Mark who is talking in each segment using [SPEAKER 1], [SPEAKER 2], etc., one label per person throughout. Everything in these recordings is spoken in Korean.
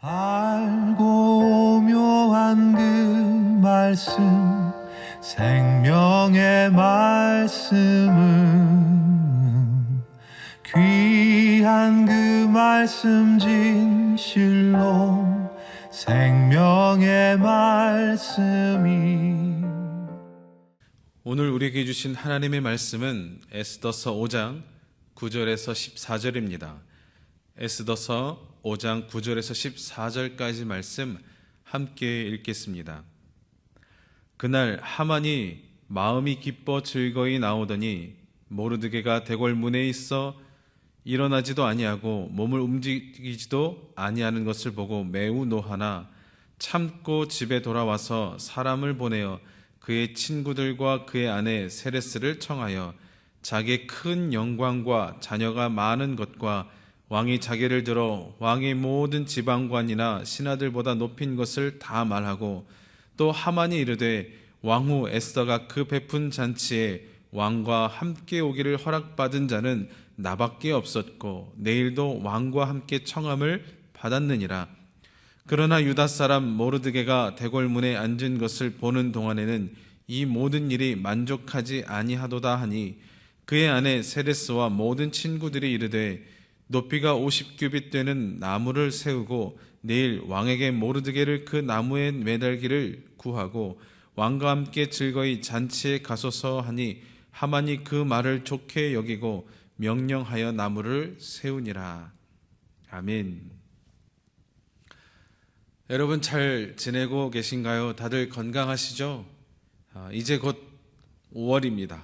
[SPEAKER 1] 알고 묘한 그 말씀 생명의 말씀은 귀한 그 말씀 진실로 생명의 말씀이
[SPEAKER 2] 오늘 우리에게 주신 하나님의 말씀은 에스더서 5장 9절에서 14절입니다. 에스더서 5장 9절에서 14절까지 말씀 함께 읽겠습니다. 그날 하만이 마음이 기뻐 즐거이 나오더니 모르드게가 대궐 문에 있어 일어나지도 아니하고 몸을 움직이지도 아니하는 것을 보고 매우 노하나 참고 집에 돌아와서 사람을 보내어 그의 친구들과 그의 아내 세레스를 청하여 자기의 큰 영광과 자녀가 많은 것과 왕이 자기를 들어 왕의 모든 지방관이나 신하들보다 높인 것을 다 말하고 또 하만이 이르되 왕후 에스더가 그 베푼 잔치에 왕과 함께 오기를 허락받은 자는 나밖에 없었고 내일도 왕과 함께 청함을 받았느니라. 그러나 유다 사람 모르드게가 대궐문에 앉은 것을 보는 동안에는 이 모든 일이 만족하지 아니하도다 하니 그의 아내 세레스와 모든 친구들이 이르되 높이가 50규빗 되는 나무를 세우고 내일 왕에게 모르드게를 그 나무에 매달기를 구하고 왕과 함께 즐거이 잔치에 가소서 하니 하만이 그 말을 좋게 여기고 명령하여 나무를 세우니라. 아멘. 여러분 잘 지내고 계신가요? 다들 건강하시죠? 아, 이제 곧 5월입니다.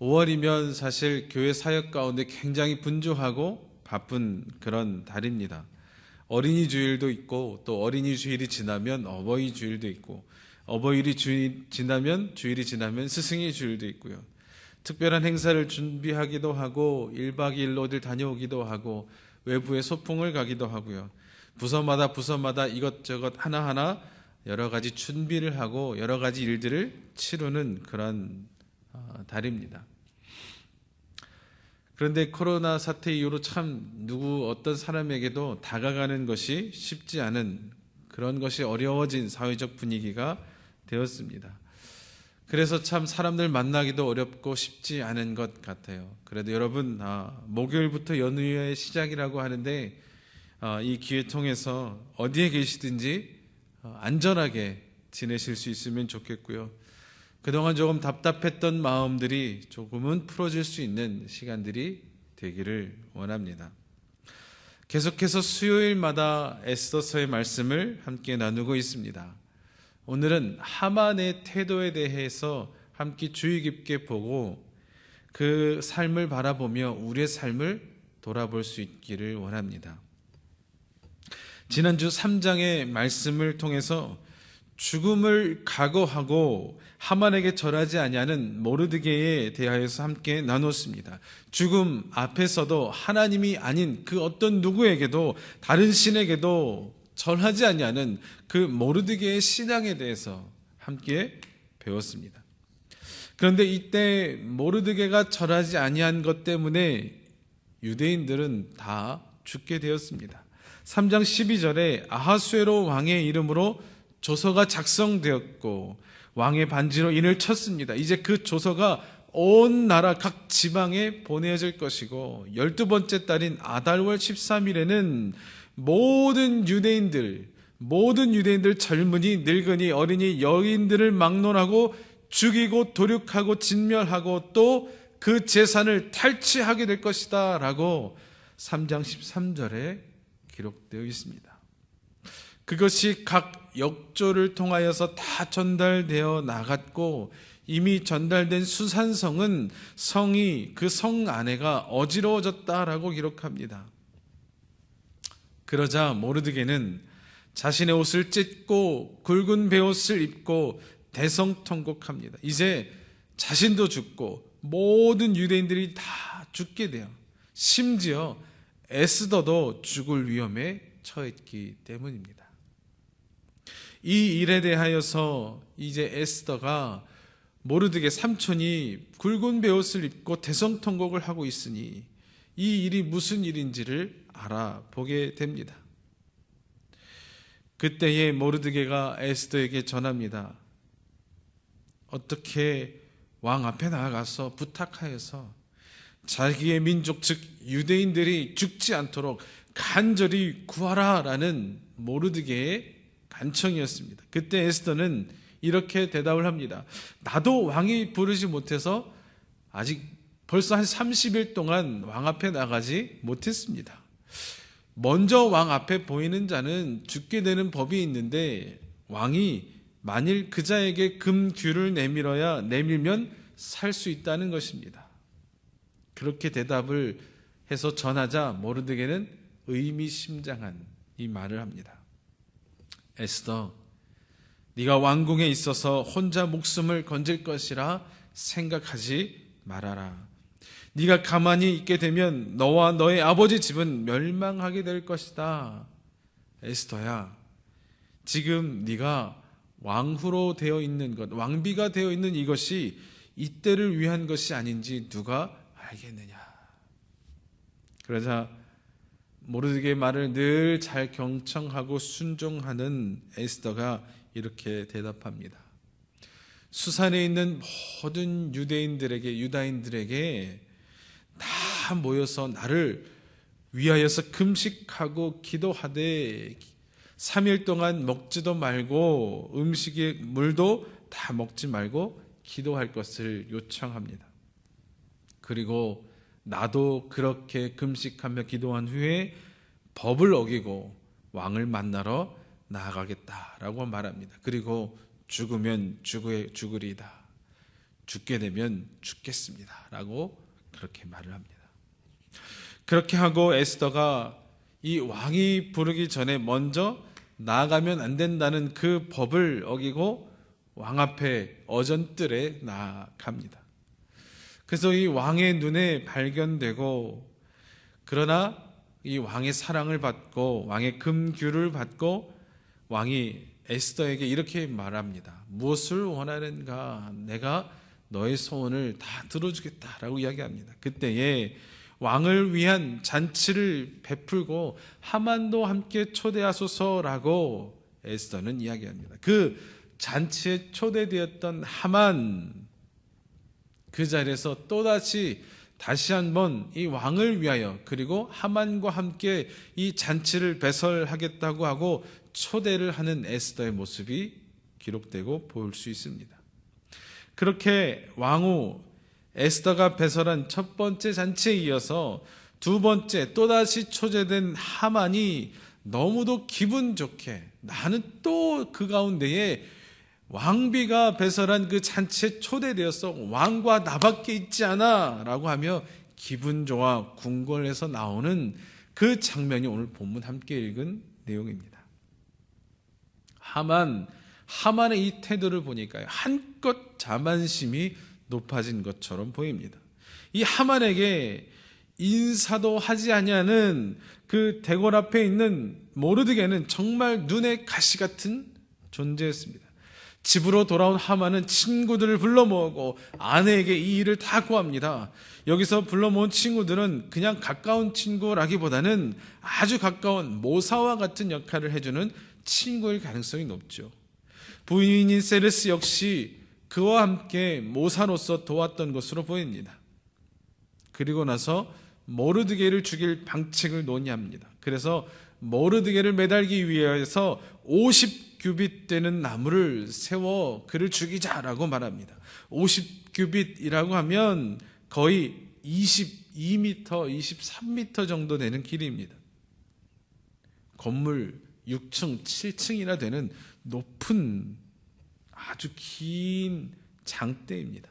[SPEAKER 2] 5월이면 사실 교회 사역 가운데 굉장히 분주하고 바쁜 그런 달입니다. 어린이 주일도 있고 또 어린이 주일이 지나면 어버이 주일도 있고 어버이일이 주일 지나면 주일이 지나면 스승의 주일도 있고요. 특별한 행사를 준비하기도 하고 1박 2일로 어딜 다녀오기도 하고 외부에 소풍을 가기도 하고요. 부서마다 부서마다 이것저것 하나하나 여러 가지 준비를 하고 여러 가지 일들을 치르는 그런 어, 달입니다. 그런데 코로나 사태 이후로 참 누구 어떤 사람에게도 다가가는 것이 쉽지 않은 그런 것이 어려워진 사회적 분위기가 되었습니다. 그래서 참 사람들 만나기도 어렵고 쉽지 않은 것 같아요. 그래도 여러분 아, 목요일부터 연휴의 시작이라고 하는데 아, 이 기회 통해서 어디에 계시든지 어, 안전하게 지내실 수 있으면 좋겠고요. 그동안 조금 답답했던 마음들이 조금은 풀어질 수 있는 시간들이 되기를 원합니다. 계속해서 수요일마다 에스더서의 말씀을 함께 나누고 있습니다. 오늘은 하만의 태도에 대해서 함께 주의 깊게 보고 그 삶을 바라보며 우리의 삶을 돌아볼 수 있기를 원합니다. 지난주 3장의 말씀을 통해서 죽음을 각오하고 하만에게 절하지 아니하는 모르드게에 대하여서 함께 나눴습니다. 죽음 앞에서도 하나님이 아닌 그 어떤 누구에게도 다른 신에게도 절하지 아니하는 그 모르드게의 신앙에 대해서 함께 배웠습니다. 그런데 이때 모르드게가 절하지 아니한 것 때문에 유대인들은 다 죽게 되었습니다. 3장 12절에 아하수에로 왕의 이름으로 조서가 작성되었고 왕의 반지로 인을 쳤습니다. 이제 그 조서가 온 나라 각 지방에 보내질 것이고 열두 번째 달인 아달월 13일에는 모든 유대인들 모든 유대인들 젊은이 늙은이 어린이 여인들을 막론하고 죽이고 도륙하고 진멸하고 또 그 재산을 탈취하게 될 것이다 라고 3장 13절에 기록되어 있습니다. 그것이 각 역조를 통하여서 다 전달되어 나갔고 이미 전달된 수산성은 성이 그 성 안에가 어지러워졌다라고 기록합니다. 그러자 모르드게는 자신의 옷을 찢고 굵은 베옷을 입고 대성통곡합니다. 이제 자신도 죽고 모든 유대인들이 다 죽게 돼요. 심지어 에스더도 죽을 위험에 처했기 때문입니다. 이 일에 대하여서 이제 에스더가 모르드게 삼촌이 굵은 베옷을 입고 대성통곡을 하고 있으니 이 일이 무슨 일인지를 알아보게 됩니다. 그때에 모르드게가 에스더에게 전합니다. 어떻게 왕 앞에 나아가서 부탁하여서 자기의 민족 즉 유대인들이 죽지 않도록 간절히 구하라라는 모르드게의 간청이었습니다. 그때 에스더는 이렇게 대답을 합니다. 나도 왕이 부르지 못해서 아직 벌써 한 30일 동안 왕 앞에 나가지 못했습니다. 먼저 왕 앞에 보이는 자는 죽게 되는 법이 있는데 왕이 만일 그 자에게 금규를 내밀어야 내밀면 살 수 있다는 것입니다. 그렇게 대답을 해서 전하자 모르드게는 의미심장한 이 말을 합니다. 에스더, 네가 왕궁에 있어서 혼자 목숨을 건질 것이라 생각하지 말아라. 네가 가만히 있게 되면 너와 너의 아버지 집은 멸망하게 될 것이다. 에스더야, 지금 네가 왕후로 되어 있는 것, 왕비가 되어 있는 이것이 이때를 위한 것이 아닌지 누가 알겠느냐. 그러자 모르드게 말을 늘 잘 경청하고 순종하는 에스더가 이렇게 대답합니다. 수산에 있는 모든 유대인들에게 유다인들에게 다 모여서 나를 위하여서 금식하고 기도하되 3일 동안 먹지도 말고 음식에 물도 다 먹지 말고 기도할 것을 요청합니다. 그리고 나도 그렇게 금식하며 기도한 후에 법을 어기고 왕을 만나러 나아가겠다라고 말합니다. 그리고 죽으면 죽으, 죽으리다. 죽게 되면 죽겠습니다 라고 그렇게 말을 합니다. 그렇게 하고 에스더가 이 왕이 부르기 전에 먼저 나아가면 안 된다는 그 법을 어기고 왕 앞에 어전뜰에 나아갑니다. 그래서 이 왕의 눈에 발견되고 그러나 이 왕의 사랑을 받고 왕의 금규를 받고 왕이 에스더에게 이렇게 말합니다. 무엇을 원하는가? 내가 너의 소원을 다 들어주겠다라고 이야기합니다. 그때에 왕을 위한 잔치를 베풀고 하만도 함께 초대하소서라고 에스더는 이야기합니다. 그 잔치에 초대되었던 하만 그 자리에서 또다시 다시 한번 이 왕을 위하여 그리고 하만과 함께 이 잔치를 배설하겠다고 하고 초대를 하는 에스더의 모습이 기록되고 볼수 있습니다. 그렇게 왕후 에스더가 배설한 첫 번째 잔치에 이어서 두 번째 또다시 초대된 하만이 너무도 기분 좋게 나는 또 그 가운데에 왕비가 배설한 그 잔치에 초대되어서 왕과 나밖에 있지 않아 라고 하며 기분 좋아 궁궐에서 나오는 그 장면이 오늘 본문 함께 읽은 내용입니다. 하만, 하만의 이 태도를 보니까 한껏 자만심이 높아진 것처럼 보입니다. 이 하만에게 인사도 하지 아니하는 그 대궐 앞에 있는 모르드게는 정말 눈에 가시 같은 존재였습니다. 집으로 돌아온 하만은 친구들을 불러 모으고 아내에게 이 일을 다 구합니다. 여기서 불러 모은 친구들은 그냥 가까운 친구라기보다는 아주 가까운 모사와 같은 역할을 해주는 친구일 가능성이 높죠. 부인인 세레스 역시 그와 함께 모사로서 도왔던 것으로 보입니다. 그리고 나서 모르드게를 죽일 방책을 논의합니다. 그래서 모르드게를 매달기 위해서 50 규빗 되는 나무를 세워 그를 죽이자라고 말합니다. 50규빗이라고 하면 거의 22m, 23m 정도 되는 길이입니다. 건물 6층, 7층이나 되는 높은 아주 긴 장대입니다.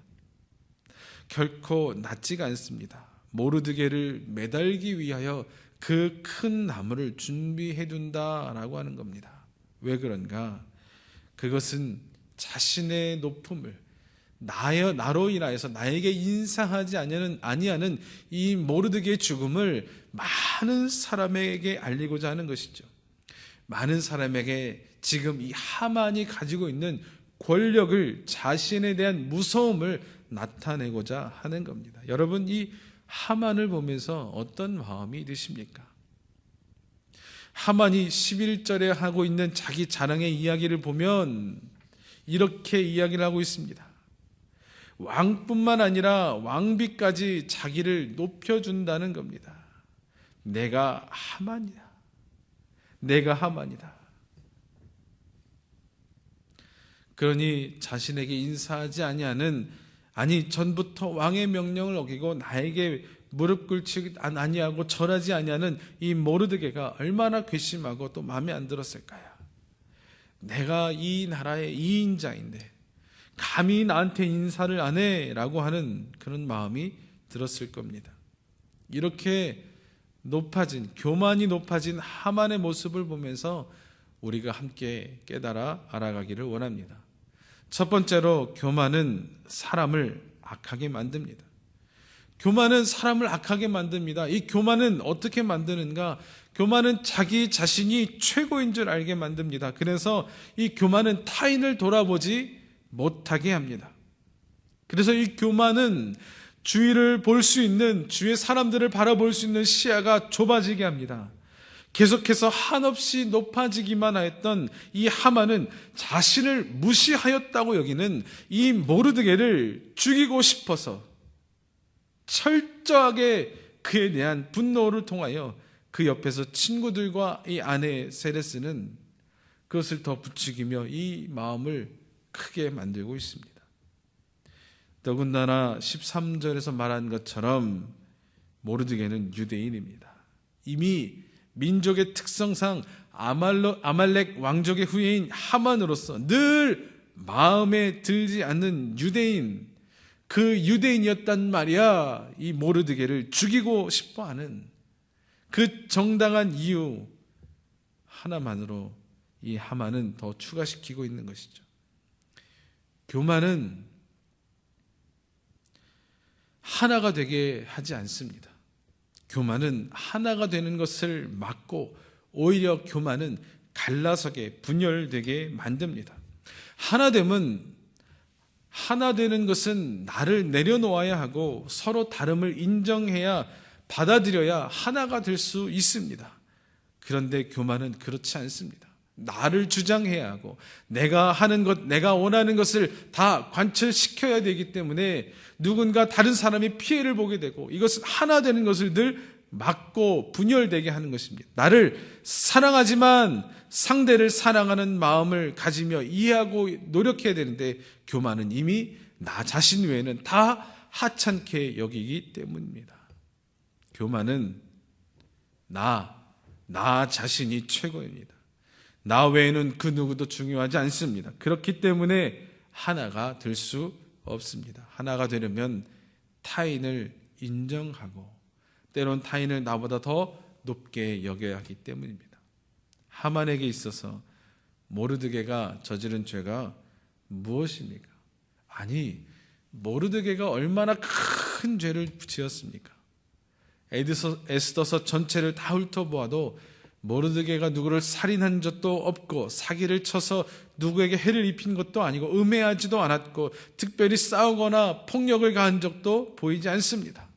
[SPEAKER 2] 결코 낮지가 않습니다. 모르드게를 매달기 위하여 그 큰 나무를 준비해 둔다라고 하는 겁니다. 왜 그런가? 그것은 자신의 높음을 나여 나로 인하여서 나에게 인상하지 아니하는 아니하는 이 모르드게의 죽음을 많은 사람에게 알리고자 하는 것이죠. 많은 사람에게 지금 이 하만이 가지고 있는 권력을 자신에 대한 무서움을 나타내고자 하는 겁니다. 여러분 이 하만을 보면서 어떤 마음이 드십니까? 하만이 11절에 하고 있는 자기 자랑의 이야기를 보면 이렇게 이야기를 하고 있습니다. 왕뿐만 아니라 왕비까지 자기를 높여준다는 겁니다. 내가 하만이다. 내가 하만이다. 그러니 자신에게 인사하지 아니하는 아니 전부터 왕의 명령을 어기고 나에게 무릎 꿇지 아니하고 절하지 아니하는 이 모르드게가 얼마나 괘씸하고 또 마음에 안 들었을까요? 내가 이 나라의 이인자인데 감히 나한테 인사를 안 해라고 하는 그런 마음이 들었을 겁니다. 이렇게 높아진 교만이 높아진 하만의 모습을 보면서 우리가 함께 깨달아 알아가기를 원합니다. 첫 번째로 교만은 사람을 악하게 만듭니다. 교만은 사람을 악하게 만듭니다. 이 교만은 어떻게 만드는가? 교만은 자기 자신이 최고인 줄 알게 만듭니다. 그래서 이 교만은 타인을 돌아보지 못하게 합니다. 그래서 이 교만은 주위를 볼 수 있는, 주위의 사람들을 바라볼 수 있는 시야가 좁아지게 합니다. 계속해서 한없이 높아지기만 하였던 이 하만은 자신을 무시하였다고 여기는 이 모르드게를 죽이고 싶어서 철저하게 그에 대한 분노를 통하여 그 옆에서 친구들과 이 아내 세레스는 그것을 더 부추기며 이 마음을 크게 만들고 있습니다. 더군다나 13절에서 말한 것처럼 모르드게는 유대인입니다. 이미 민족의 특성상 아말로, 아말렉 왕족의 후예인 하만으로서 늘 마음에 들지 않는 유대인, 그 유대인이었단 말이야. 이 모르드게를 죽이고 싶어 하는 그 정당한 이유 하나만으로 이 하만은 더 추가시키고 있는 것이죠. 교만은 하나가 되게 하지 않습니다. 교만은 하나가 되는 것을 막고 오히려 교만은 갈라서게 분열되게 만듭니다. 하나됨은 하나 되는 것은 나를 내려놓아야 하고 서로 다름을 인정해야 받아들여야 하나가 될 수 있습니다. 그런데 교만은 그렇지 않습니다. 나를 주장해야 하고 내가 하는 것, 내가 원하는 것을 다 관철시켜야 되기 때문에 누군가 다른 사람이 피해를 보게 되고 이것은 하나 되는 것을 늘 막고 분열되게 하는 것입니다. 나를 사랑하지만 상대를 사랑하는 마음을 가지며 이해하고 노력해야 되는데 교만은 이미 나 자신 외에는 다 하찮게 여기기 때문입니다. 교만은 나, 나 자신이 최고입니다. 나 외에는 그 누구도 중요하지 않습니다. 그렇기 때문에 하나가 될 수 없습니다. 하나가 되려면 타인을 인정하고 때론 타인을 나보다 더 높게 여겨야 하기 때문입니다. 하만에게 있어서 모르드게가 저지른 죄가 무엇입니까? 아니, 모르드게가 얼마나 큰 죄를 지었습니까? 에드서, 에스더서 전체를 다 훑어보아도 모르드게가 누구를 살인한 적도 없고 사기를 쳐서 누구에게 해를 입힌 것도 아니고 음해하지도 않았고 특별히 싸우거나 폭력을 가한 적도 보이지 않습니다.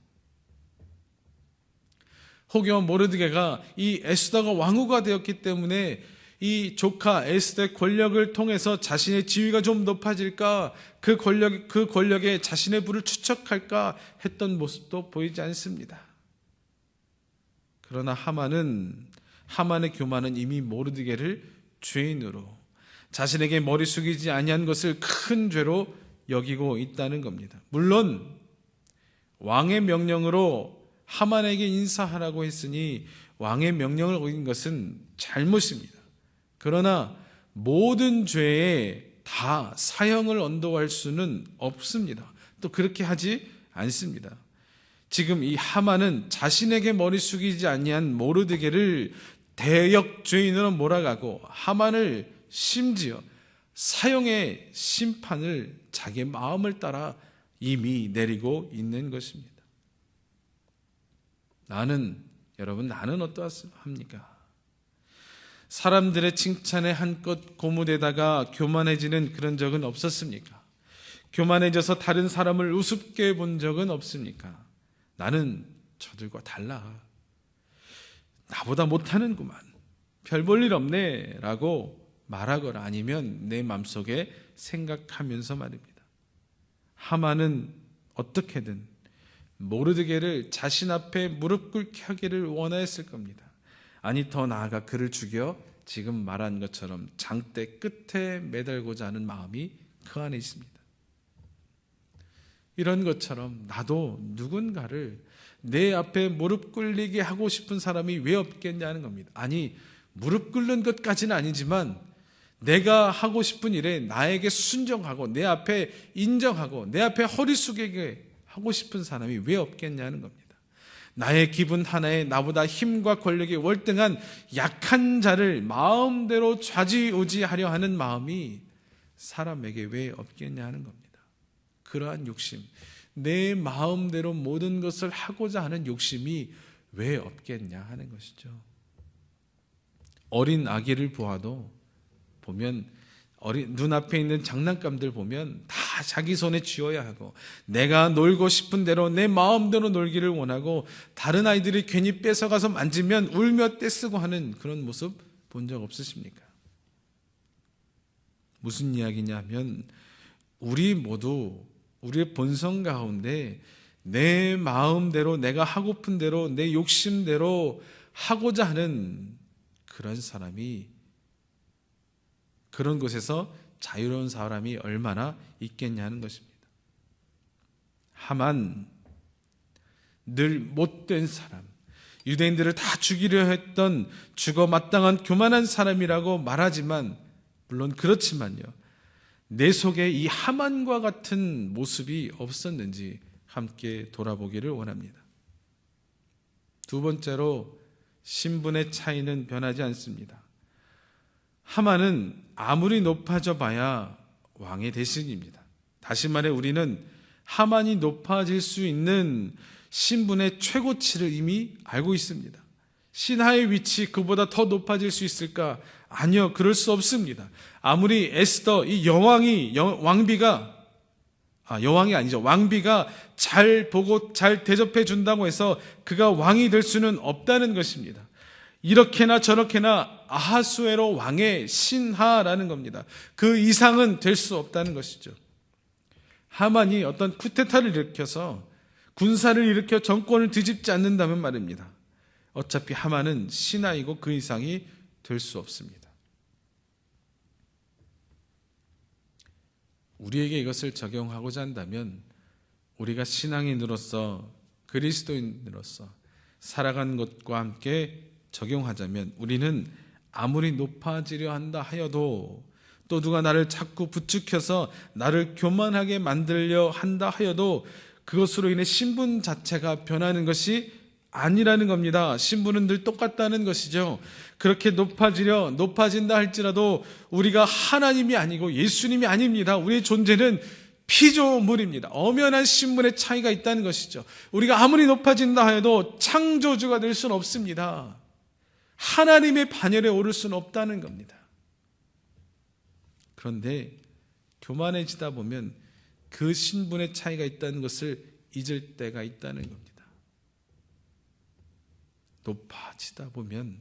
[SPEAKER 2] 혹여 모르드게가 이 에스더가 왕후가 되었기 때문에 이 조카 에스더의 권력을 통해서 자신의 지위가 좀 높아질까 그 권력 그 권력에 자신의 부를 추척할까 했던 모습도 보이지 않습니다. 그러나 하만은 하만의 교만은 이미 모르드게를 죄인으로 자신에게 머리 숙이지 아니한 것을 큰 죄로 여기고 있다는 겁니다. 물론 왕의 명령으로 하만에게 인사하라고 했으니 왕의 명령을 어긴 것은 잘못입니다. 그러나 모든 죄에 다 사형을 언도할 수는 없습니다. 또 그렇게 하지 않습니다. 지금 이 하만은 자신에게 머리 숙이지 아니한 모르드게를 대역 죄인으로 몰아가고 하만을 심지어 사형의 심판을 자기 마음을 따라 이미 내리고 있는 것입니다. 나는 여러분 나는 어떠합니까? 사람들의 칭찬에 한껏 고무되다가 교만해지는 그런 적은 없었습니까? 교만해져서 다른 사람을 우습게 본 적은 없습니까? 나는 저들과 달라. 나보다 못하는구만. 별 볼 일 없네 라고 말하거나 아니면 내 마음속에 생각하면서 말입니다. 하만은 어떻게든 모르드게를 자신 앞에 무릎 꿇게 하기를 원하였을 겁니다. 아니 더 나아가 그를 죽여 지금 말한 것처럼 장대 끝에 매달고자 하는 마음이 그 안에 있습니다. 이런 것처럼 나도 누군가를 내 앞에 무릎 꿇리게 하고 싶은 사람이 왜 없겠냐는 겁니다. 아니, 무릎 꿇는 것까지는 아니지만 내가 하고 싶은 일에 나에게 순종하고 내 앞에 인정하고 내 앞에 허리 숙이게 하고 싶은 사람이 왜 없겠냐는 겁니다. 나의 기분 하나에 나보다 힘과 권력이 월등한 약한 자를 마음대로 좌지우지하려 하는 마음이 사람에게 왜 없겠냐 하는 겁니다. 그러한 욕심, 내 마음대로 모든 것을 하고자 하는 욕심이 왜 없겠냐 하는 것이죠. 어린 아기를 보아도 보면 어린 눈앞에 있는 장난감들 보면 다 자기 손에 쥐어야 하고 내가 놀고 싶은 대로 내 마음대로 놀기를 원하고 다른 아이들이 괜히 뺏어가서 만지면 울며 떼쓰고 하는 그런 모습 본 적 없으십니까? 무슨 이야기냐면 우리 모두 우리의 본성 가운데 내 마음대로 내가 하고픈 대로 내 욕심대로 하고자 하는 그런 사람이 그런 곳에서 자유로운 사람이 얼마나 있겠냐는 것입니다. 하만 늘 못된 사람, 유대인들을 다 죽이려 했던 죽어 마땅한 교만한 사람이라고 말하지만 물론 그렇지만요. 내 속에 이 하만과 같은 모습이 없었는지 함께 돌아보기를 원합니다. 두 번째로 신분의 차이는 변하지 않습니다. 하만은 아무리 높아져 봐야 왕의 대신입니다. 다시 말해 우리는 하만이 높아질 수 있는 신분의 최고치를 이미 알고 있습니다. 신하의 위치 그보다 더 높아질 수 있을까? 아니요, 그럴 수 없습니다. 아무리 에스더 이 여왕이 여, 왕비가 아, 여왕이 아니죠. 왕비가 잘 보고 잘 대접해 준다고 해서 그가 왕이 될 수는 없다는 것입니다. 이렇게나 저렇게나 아하수에로 왕의 신하라는 겁니다. 그 이상은 될 수 없다는 것이죠. 하만이 어떤 쿠데타를 일으켜서 군사를 일으켜 정권을 뒤집지 않는다면 말입니다. 어차피 하만은 신하이고 그 이상이 될 수 없습니다. 우리에게 이것을 적용하고자 한다면 우리가 신앙인으로서 그리스도인으로서 살아간 것과 함께 적용하자면 우리는 아무리 높아지려 한다 하여도 또 누가 나를 자꾸 부추켜서 나를 교만하게 만들려 한다 하여도 그것으로 인해 신분 자체가 변하는 것이 아니라는 겁니다. 신분은 늘 똑같다는 것이죠. 그렇게 높아지려 높아진다 할지라도 우리가 하나님이 아니고 예수님이 아닙니다. 우리의 존재는 피조물입니다. 엄연한 신분의 차이가 있다는 것이죠. 우리가 아무리 높아진다 해도 창조주가 될 수는 없습니다. 하나님의 반열에 오를 수는 없다는 겁니다. 그런데 교만해지다 보면 그 신분의 차이가 있다는 것을 잊을 때가 있다는 겁니다. 높아지다 보면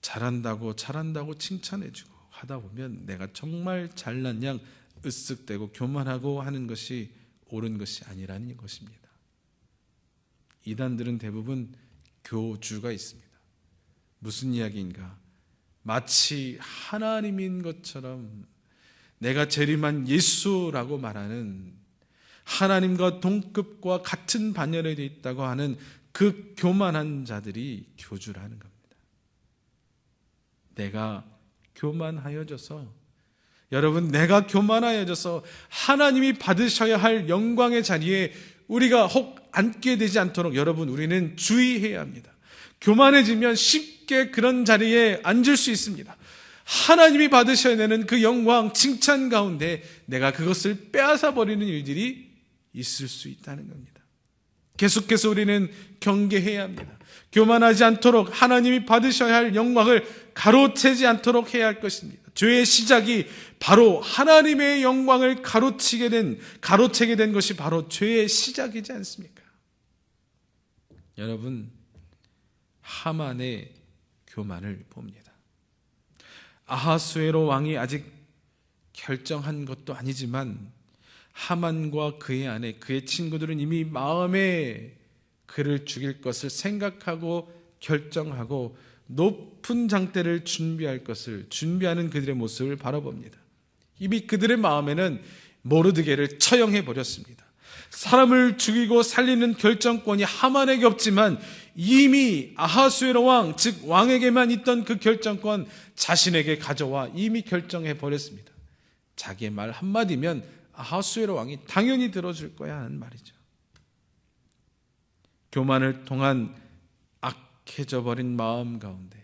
[SPEAKER 2] 잘한다고 잘한다고 칭찬해주고 하다 보면 내가 정말 잘난 양 으쓱대고 교만하고 하는 것이 옳은 것이 아니라는 것입니다. 이단들은 대부분 교주가 있습니다. 무슨 이야기인가? 마치 하나님인 것처럼 내가 재림한 예수라고 말하는 하나님과 동급과 같은 반열에 있다고 하는 그 교만한 자들이 교주라는 겁니다. 내가 교만하여져서 여러분 내가 교만하여져서 하나님이 받으셔야 할 영광의 자리에 우리가 혹 앉게 되지 않도록 여러분 우리는 주의해야 합니다. 교만해지면 쉽게 그런 자리에 앉을 수 있습니다. 하나님이 받으셔야 되는 그 영광, 칭찬 가운데 내가 그것을 빼앗아 버리는 일들이 있을 수 있다는 겁니다. 계속해서 우리는 경계해야 합니다. 교만하지 않도록 하나님이 받으셔야 할 영광을 가로채지 않도록 해야 할 것입니다. 죄의 시작이 바로 하나님의 영광을 가로치게 된, 가로채게 된 것이 바로 죄의 시작이지 않습니까? 여러분, 하만의 교만을 봅니다. 아하수에로 왕이 아직 결정한 것도 아니지만 하만과 그의 아내, 그의 친구들은 이미 마음에 그를 죽일 것을 생각하고 결정하고 높은 장대를 준비할 것을 준비하는 그들의 모습을 바라봅니다. 이미 그들의 마음에는 모르드게를 처형해 버렸습니다. 사람을 죽이고 살리는 결정권이 하만에게 없지만 이미 아하수에로 왕, 즉 왕에게만 있던 그 결정권 자신에게 가져와 이미 결정해 버렸습니다. 자기의 말 한마디면 아하수에로 왕이 당연히 들어줄 거야 하는 말이죠. 교만을 통한 악해져 버린 마음 가운데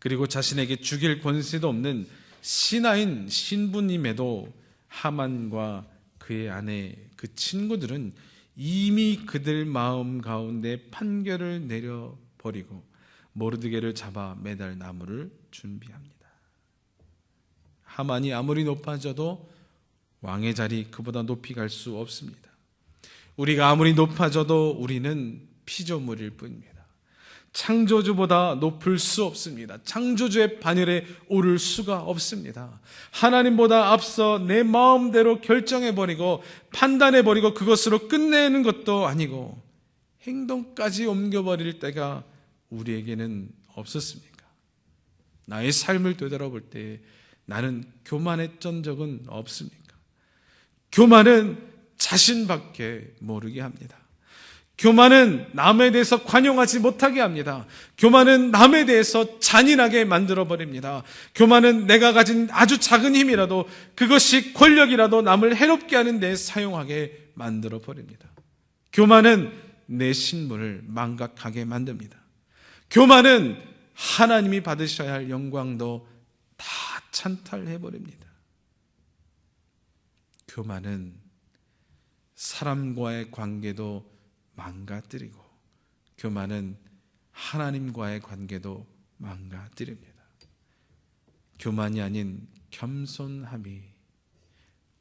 [SPEAKER 2] 그리고 자신에게 죽일 권세도 없는 신하인 신부님에도 하만과 그의 아내 그 친구들은 이미 그들 마음 가운데 판결을 내려 버리고 모르드게를 잡아 매달 나무를 준비합니다. 하만이 아무리 높아져도 왕의 자리 그보다 높이 갈 수 없습니다. 우리가 아무리 높아져도 우리는 피조물일 뿐입니다. 창조주보다 높을 수 없습니다. 창조주의 반열에 오를 수가 없습니다. 하나님보다 앞서 내 마음대로 결정해버리고 판단해버리고 그것으로 끝내는 것도 아니고 행동까지 옮겨버릴 때가 우리에게는 없었습니까? 나의 삶을 되돌아볼 때 나는 교만했던 적은 없습니까? 교만은 자신밖에 모르게 합니다. 교만은 남에 대해서 관용하지 못하게 합니다. 교만은 남에 대해서 잔인하게 만들어 버립니다. 교만은 내가 가진 아주 작은 힘이라도 그것이 권력이라도 남을 해롭게 하는 데 사용하게 만들어 버립니다. 교만은 내 신분을 망각하게 만듭니다. 교만은 하나님이 받으셔야 할 영광도 다 찬탈해 버립니다. 교만은 사람과의 관계도 망가뜨리고 교만은 하나님과의 관계도 망가뜨립니다. 교만이 아닌 겸손함이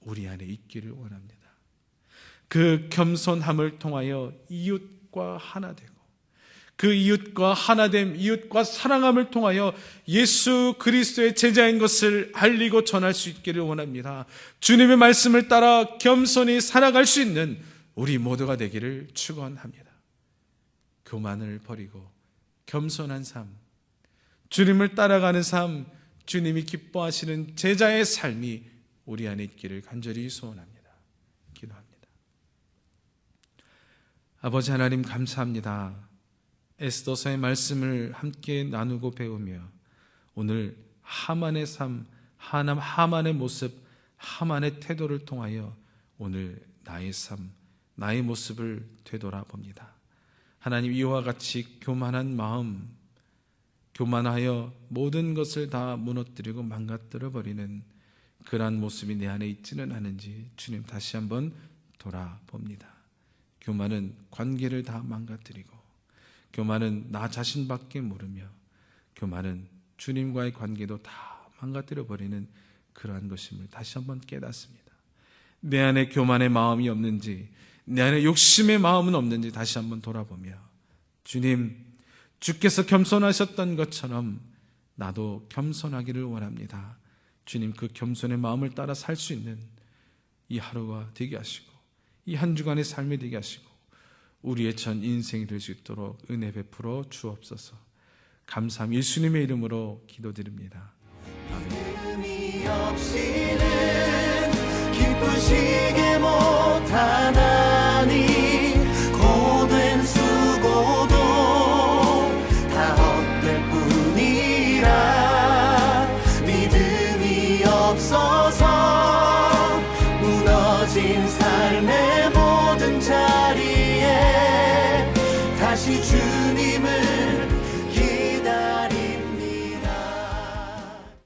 [SPEAKER 2] 우리 안에 있기를 원합니다. 그 겸손함을 통하여 이웃과 하나 되고 그 이웃과 하나됨, 이웃과 사랑함을 통하여 예수 그리스도의 제자인 것을 알리고 전할 수 있기를 원합니다. 주님의 말씀을 따라 겸손히 살아갈 수 있는 우리 모두가 되기를 축원합니다. 교만을 버리고 겸손한 삶, 주님을 따라가는 삶, 주님이 기뻐하시는 제자의 삶이 우리 안에 있기를 간절히 소원합니다. 기도합니다. 아버지 하나님 감사합니다. 에스더서의 말씀을 함께 나누고 배우며 오늘 하만의 삶, 하남 하만의 모습, 하만의 태도를 통하여 오늘 나의 삶, 나의 모습을 되돌아봅니다. 하나님 이와 같이 교만한 마음, 교만하여 모든 것을 다 무너뜨리고 망가뜨려 버리는 그러한 모습이 내 안에 있지는 않은지 주님 다시 한번 돌아봅니다. 교만은 관계를 다 망가뜨리고 교만은 나 자신밖에 모르며 교만은 주님과의 관계도 다 망가뜨려 버리는 그러한 것임을 다시 한번 깨닫습니다. 내 안에 교만의 마음이 없는지 내 안에 욕심의 마음은 없는지 다시 한번 돌아보며 주님 주께서 겸손하셨던 것처럼 나도 겸손하기를 원합니다. 주님 그 겸손의 마음을 따라 살 수 있는 이 하루가 되게 하시고 이 한 주간의 삶이 되게 하시고 우리의 전 인생이 될 수 있도록 은혜 베풀어 주옵소서. 감사함 예수님의 이름으로 기도드립니다.
[SPEAKER 3] 기쁘지